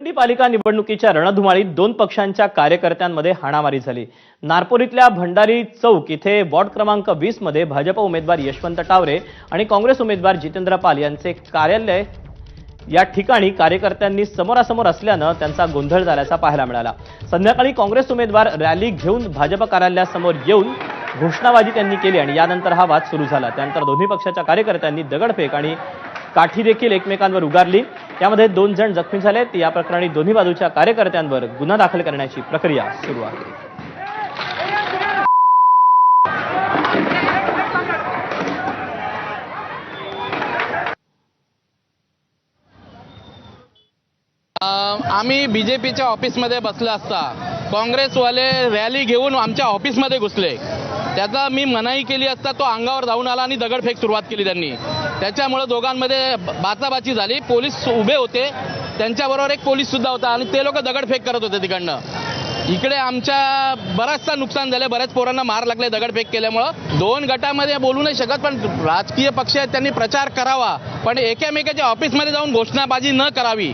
भिवंडी पालिका निवडणुकीच्या रणधुमाळीत दोन पक्षांच्या कार्यकर्त्यांमध्ये हाणामारी झाली. नारपोरीतल्या भंडारी चौक इथे वॉर्ड क्रमांक वीसमध्ये भाजप उमेदवार यशवंत टावरे आणि काँग्रेस उमेदवार जितेंद्र पाल यांचे कार्यालय या ठिकाणी कार्यकर्त्यांनी समोरासमोर असल्यानं त्यांचा गोंधळ झाल्याचा पाहायला मिळाला. संध्याकाळी काँग्रेस उमेदवार रॅली घेऊन भाजप कार्यालयासमोर येऊन घोषणाबाजी त्यांनी केली आणि यानंतर हा वाद सुरू झाला. त्यानंतर दोन्ही पक्षाच्या कार्यकर्त्यांनी दगडफेक आणि काठी देखील एकमेकांवर उगारली. यामध्ये दोन जण जखमी झालेत. या प्रकरणी दोन्ही बाजूच्या कार्यकर्त्यांवर गुन्हा दाखल करण्याची प्रक्रिया सुरू आहे. आम्ही बी जे पीच्या ऑफिसमध्ये बसलो असता. काँग्रेसवाले रॅली घेऊन आमच्या ऑफिसमध्ये घुसले. त्याचा मी मनाई केली असता तो अंगावर जाऊन आला आणि दगडफेक सुरुवात केली त्यांनी. त्याच्यामुळे दोघांमध्ये बाचाबाची झाली. पोलीस उभे होते. त्यांच्याबरोबर एक पोलीस सुद्धा होता आणि ते लोक दगडफेक करत होते तिकडनं. इकडे आमच्या बराचसा नुकसान झालं बऱ्याच पोरांना मार लागले दगडफेक केल्यामुळं. दोन गटामध्ये बोलू नाही शकत पण राजकीय पक्ष आहेत त्यांनी प्रचार करावा. पण एकामेकाच्या ऑफिसमध्ये जाऊन घोषणाबाजी न करावी.